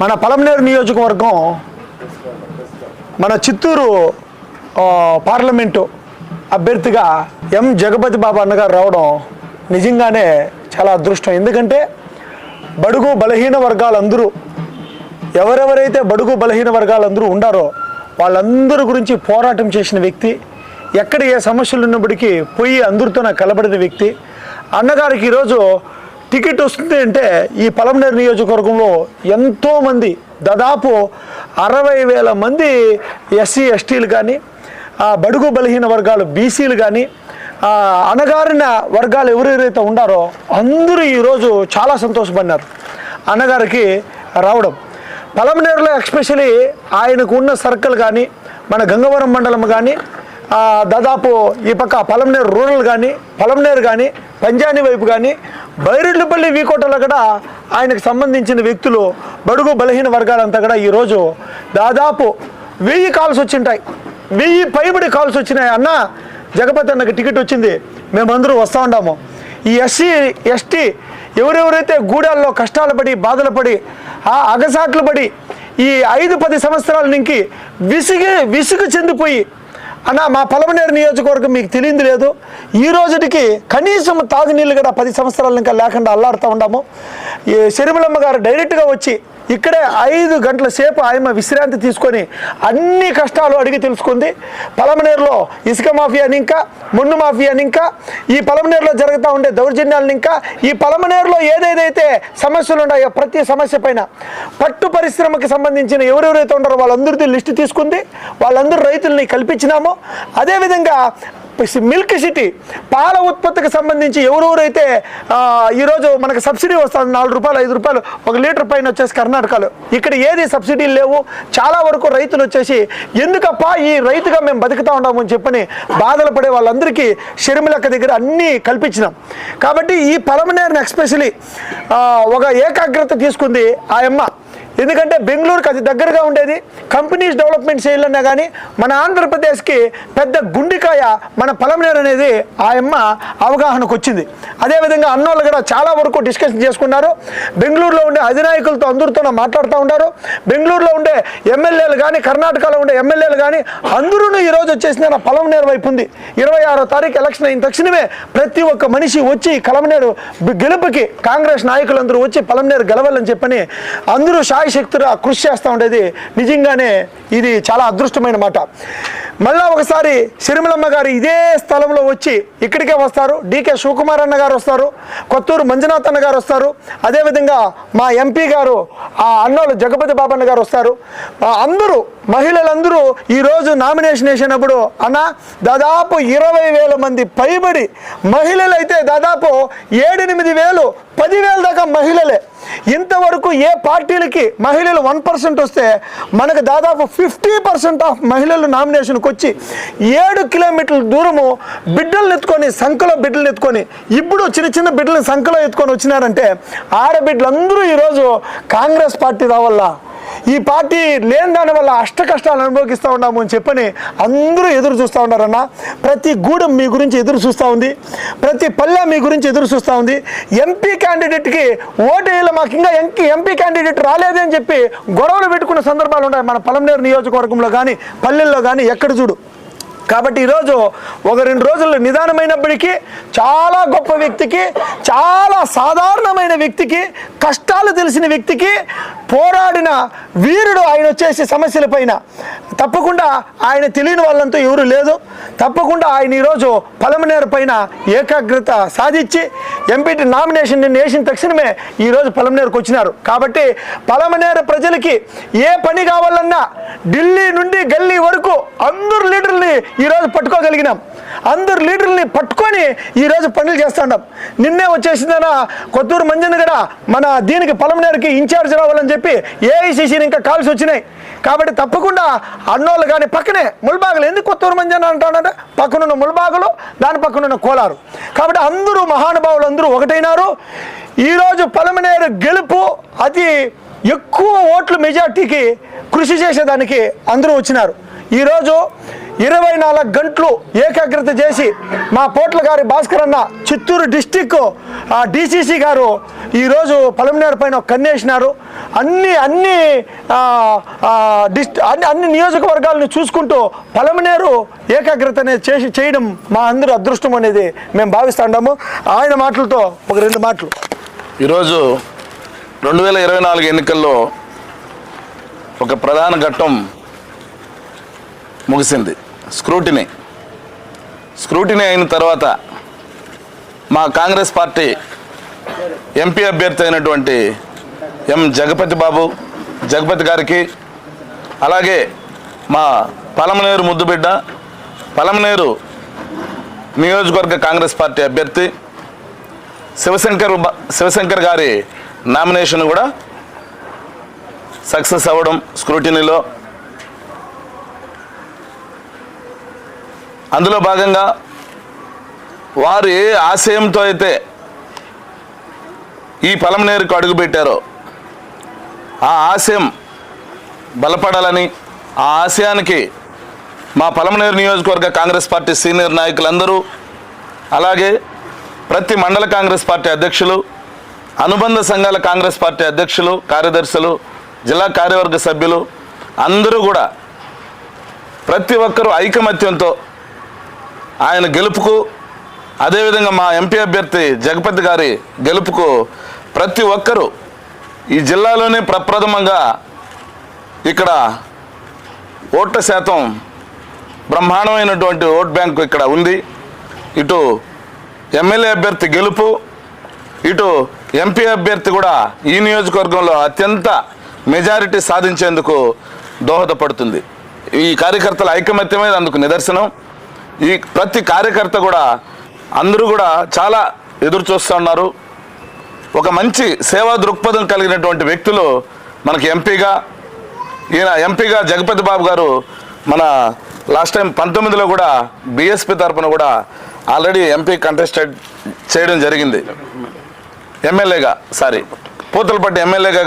మన పలమనేరు నియోజకవర్గం మన చిత్తూరు పార్లమెంటు అభ్యర్థిగా ఎం. జగపతి బాబు అన్నగారు రావడం నిజంగానే చాలా అదృష్టం. ఎందుకంటే బడుగు బలహీన వర్గాలందరూ ఎవరెవరైతే బడుగు బలహీన వర్గాలందరూ ఉండారో వాళ్ళందరి గురించి పోరాటం చేసిన వ్యక్తి ఎక్కడ ఏ సమస్యలు ఉన్నప్పటికీ పోయి అందరితో నాకు కలబడిన వ్యక్తి. అన్నగారికి ఈరోజు టికెట్ వస్తుంది అంటే ఈ పలమనేరు నియోజకవర్గంలో ఎంతోమంది దాదాపు అరవై వేల మంది ఎస్సీ ఎస్టీలు కానీ బడుగు బలహీన వర్గాలు బీసీలు కానీ ఆ అణగారిన వర్గాలు ఎవరెవరైతే ఉండారో అందరూ ఈరోజు చాలా సంతోషపడినారు. అన్నగారికి రావడం. పలమనేరులో ఎక్స్పెషలీ ఆయనకు ఉన్న సర్కిల్ కానీ మన గంగవరం మండలం కానీ దాదాపు ఈ పక్క పలమనేరు రూరల్ కానీ పలమనేరు కానీ పంజాని వైపు కానీ బైరెడ్లపల్లి వీకోటలో కూడా ఆయనకు సంబంధించిన వ్యక్తులు బడుగు బలహీన వర్గాలంతా కూడా ఈరోజు దాదాపు వెయ్యి కాల్స్ వచ్చింటాయి. వెయ్యి పైబడి కాల్స్ వచ్చినాయి అన్న జగపతి అన్నకి టికెట్ వచ్చింది. మేమందరూ వస్తూ ఉన్నాము ఈ ఎస్సీ ఎస్టీ ఎవరెవరైతే గూడాల్లో కష్టాలు పడి బాధలు పడి ఆ అగసాట్లు పడి ఈ ఐదు పది సంవత్సరాల నుంచి విసిగి విసుగు చెందిపోయి అన్న మా పలమనేరు నియోజకవర్గం మీకు తెలియదు లేదు. ఈ రోజుకి కనీసం తాగునీళ్ళు కూడా పది సంవత్సరాల ఇంకా లేకుండా అల్లాడుతూ ఉన్నాము. ఈ శరిమలమ్మ గారు డైరెక్ట్గా వచ్చి ఇక్కడే ఐదు గంటల సేపు ఆయమ విశ్రాంతి తీసుకొని అన్ని కష్టాలు అడిగి తెలుసుకుంది. పలమనేరులో ఇసుక మాఫియాని ఇంకా మున్ను మాఫియాని ఇంకా ఈ పలమనేరులో జరుగుతూ ఉండే దౌర్జన్యాలను ఇంకా ఈ పలమనేరులో ఏదేదైతే సమస్యలు ఉన్నాయో ప్రతి సమస్య పైన పట్టు పరిశ్రమకి సంబంధించిన ఎవరెవరైతే ఉన్నారో వాళ్ళందరిది లిస్టు తీసుకుంది. వాళ్ళందరూ రైతుల్ని కల్పించినాము. అదేవిధంగా మిల్క్ సిటీ పాల ఉత్పత్తికి సంబంధించి ఎవరెవరైతే ఈరోజు మనకు సబ్సిడీ వస్తుంది నాలుగు రూపాయలు ఐదు రూపాయలు ఒక లీటర్ పైన వచ్చేసి కర్ణాటకలో. ఇక్కడ ఏది సబ్సిడీలు లేవు చాలా వరకు రైతులు వచ్చేసి ఎందుకప్పా ఈ రైతుగా మేము బతుకుతా ఉన్నాము అని చెప్పని బాధలు పడే వాళ్ళందరికీ షర్మిలక్క దగ్గర అన్నీ కల్పించినాం. కాబట్టి ఈ పలమనేరుని ఎక్స్పెషలీ ఒక ఏకాగ్రత తీసుకుంది ఆ అమ్మ. ఎందుకంటే బెంగళూరుకి అది దగ్గరగా ఉండేది. కంపెనీస్ డెవలప్మెంట్ చేయాలన్నా కానీ మన ఆంధ్రప్రదేశ్కి పెద్ద గుండికాయ మన పలమనేరు అనేది ఆ అమ్మ అవగాహనకు వచ్చింది. అదేవిధంగా అన్నోళ్ళు కూడా చాలా వరకు డిస్కషన్ చేసుకున్నారు. బెంగళూరులో ఉండే అధినాయకులతో అందరితోనూ మాట్లాడుతూ ఉన్నారు. బెంగళూరులో ఉండే ఎమ్మెల్యేలు కానీ కర్ణాటకలో ఉండే ఎమ్మెల్యేలు కానీ అందరూ ఈరోజు వచ్చేసింది నా పలమనేరు వైపు ఉంది. ఇరవై ఆరో తారీఖు ఎలక్షన్ అయిన తక్షణమే ప్రతి ఒక్క మనిషి వచ్చి కలమనేరు గెలుపుకి కాంగ్రెస్ నాయకులందరూ వచ్చి పలమనేరు గెలవాలని చెప్పని అందరూ శాయశక్తుగా కృషి చేస్తూ ఉండేది. నిజంగానే ఇది చాలా అదృష్టమైన మాట. మళ్ళా ఒకసారి సిరిమలమ్మ గారు ఇదే స్థలంలో వచ్చి ఇక్కడికే వస్తారు. డికే శివకుమార్ అన్న గారు వస్తారు. కొత్తూరు మంజునాథ్ అన్న గారు వస్తారు. అదేవిధంగా మా ఎంపీ గారు ఆ అన్నోలు జగపతి బాబన్న గారు వస్తారు. అందరూ మహిళలందరూ ఈరోజు నామినేషన్ వేసినప్పుడు అన్న దాదాపు ఇరవై వేల మంది పైబడి మహిళలు అయితే దాదాపు ఏడెనిమిది వేలు పదివేల దాకా మహిళలే. ఇంతవరకు ఏ పార్టీలకి మహిళలు వన్ పర్సెంట్ వస్తే మనకు దాదాపు ఫిఫ్టీ పర్సెంట్ ఆఫ్ మహిళలు నామినేషన్కి వచ్చి ఏడు కిలోమీటర్ల దూరము బిడ్డలు ఎత్తుకొని సంఖలో బిడ్డలు ఎత్తుకొని ఇప్పుడు చిన్న చిన్న బిడ్డలను సంఖలో ఎత్తుకొని వచ్చినారంటే ఆడబిడ్డలందరూ ఈరోజు కాంగ్రెస్ పార్టీ రావల్ల ఈ పార్టీ లేని దాని వల్ల అష్ట కష్టాలు అనుభవిస్తూ ఉన్నాము అని చెప్పని అందరూ ఎదురు చూస్తూ ఉన్నారన్న. ప్రతి గూడెం మీ గురించి ఎదురు చూస్తూ ఉంది. ప్రతి పల్లె మీ గురించి ఎదురు చూస్తూ ఉంది. ఎంపీ క్యాండిడేట్కి ఓటు వేయాలి మాకు ఇంకా ఎంపీ ఎంపీ క్యాండిడేట్ రాలేదని చెప్పి గొడవలు పెట్టుకున్న సందర్భాలు ఉన్నాయి మన పలంనేరు నియోజకవర్గంలో కానీ పల్లెల్లో కానీ ఎక్కడ చూడు. కాబట్టి ఈరోజు ఒక రెండు రోజులు నిదానమైనప్పటికీ చాలా గొప్ప వ్యక్తికి చాలా సాధారణమైన వ్యక్తికి కష్టాలు తెలిసిన వ్యక్తికి పోరాడిన వీరుడు ఆయన వచ్చేసి సమస్యల పైన. తప్పకుండా ఆయన తెలియని వాళ్ళంతా ఎవరు లేదు. తప్పకుండా ఆయన ఈరోజు పలమనేరు పైన ఏకాగ్రత సాధించి ఎంపీటీ నామినేషన్ నిన్న వేసిన తక్షణమే ఈరోజు పలమనేరుకు వచ్చినారు. కాబట్టి పలమనేరు ప్రజలకి ఏ పని కావాలన్నా ఢిల్లీ నుండి గల్లీ వరకు అందరు లీడర్ని ఈరోజు పట్టుకోగలిగినాం. అందరు లీడర్ని పట్టుకొని ఈరోజు పనులు చేస్తున్నాం నిన్నే వచ్చేసిందన కొత్తూరు మంజన్ కూడా మన దీనికి పలమనేరుకి ఇన్ఛార్జ్ రావాలని చెప్పి చెప్పి ఏఐసిసిని ఇంకా కాల్స్ వచ్చినాయి. కాబట్టి తప్పకుండా అన్నోళ్ళు కానీ పక్కనే ముల్బాగులు ఎందుకు కొత్తూరు మంది అని అంటాడంటే? పక్కనున్న ముల్బాగులు దాని పక్కనున్న కోలారు. కాబట్టి అందరూ మహానుభావులు అందరూ ఒకటైనారు. ఈరోజు పలమనేరు గెలుపు అతి ఎక్కువ ఓట్లు మెజార్టీకి కృషి చేసేదానికి అందరూ వచ్చినారు. ఈరోజు ఇరవై నాలుగు గంటలు ఏకాగ్రత చేసి మా పోట్ల గారి భాస్కర్ అన్న చిత్తూరు డిస్టిక్ డిసిసి గారు ఈరోజు పలమనేరు పైన కన్నేసినారు అన్ని అన్ని డిస్ట్ అన్ని అన్ని నియోజకవర్గాలను చూసుకుంటూ పలమనేరు ఏకాగ్రత అనేది చేసి చేయడం మా అందరి అదృష్టం అనేది మేము భావిస్తాము ఆయన మాటలతో ఒక రెండు మాటలు. ఈరోజు రెండు వేల ఇరవై నాలుగు ఎన్నికల్లో ఒక ప్రధాన ఘట్టం ముగిసింది. స్క్రూటినీ. స్క్రూటినీ అయిన తర్వాత మా కాంగ్రెస్ పార్టీ ఎంపీ అభ్యర్థి అయినటువంటి ఎం జగపతి బాబు జగపతి గారికి అలాగే మా పలమనేరు ముద్దుబిడ్డ పలమనేరు నియోజకవర్గ కాంగ్రెస్ పార్టీ అభ్యర్థి శివశంకర్ బ- శివశంకర్ గారి నామినేషన్ కూడా సక్సెస్ అవ్వడం స్క్రూటినీలో. అందులో భాగంగా వారు ఏ ఆశయంతో అయితే ఈ పలమనేరుకు అడుగుపెట్టారో ఆ ఆశయం బలపడాలని ఆ ఆశయానికి మా పలమనేరు నియోజకవర్గ కాంగ్రెస్ పార్టీ సీనియర్ నాయకులందరూ అలాగే ప్రతి మండల కాంగ్రెస్ పార్టీ అధ్యక్షులు అనుబంధ సంఘాల కాంగ్రెస్ పార్టీ అధ్యక్షులు కార్యదర్శులు జిల్లా కార్యవర్గ సభ్యులు అందరూ కూడా ప్రతి ఒక్కరూ ఐకమత్యంతో ఆయన గెలుపుకు అదేవిధంగా మా ఎంపీ అభ్యర్థి జగపతి గారి గెలుపుకు ప్రతి ఒక్కరూ ఈ జిల్లాలోనే ప్రప్రథమంగా ఇక్కడ ఓట్ల శాతం బ్రహ్మాండమైనటువంటి ఓట్ బ్యాంకు ఇక్కడ ఉంది. ఇటు ఎమ్మెల్యే అభ్యర్థి గెలుపు ఇటు ఎంపీ అభ్యర్థి కూడా ఈ నియోజకవర్గంలో అత్యంత మెజారిటీ సాధించేందుకు దోహదపడుతుంది. ఈ కార్యకర్తల ఐకమత్యమే అందుకు నిదర్శనం. ఈ ప్రతి కార్యకర్త కూడా అందరూ కూడా చాలా ఎదురు చూస్తున్నారు ఒక మంచి సేవా దృక్పథం కలిగినటువంటి వ్యక్తులు మనకి ఎంపీగా ఈయన ఎంపీగా జగపతి బాబు గారు మన లాస్ట్ టైం పంతొమ్మిదిలో కూడా బీఎస్పీ తరపున కూడా ఆల్రెడీ ఎంపీ కంటెస్టెడ్ చేయడం జరిగింది. ఎమ్మెల్యేగా సారీ పూతలపట్టి ఎమ్మెల్యేగా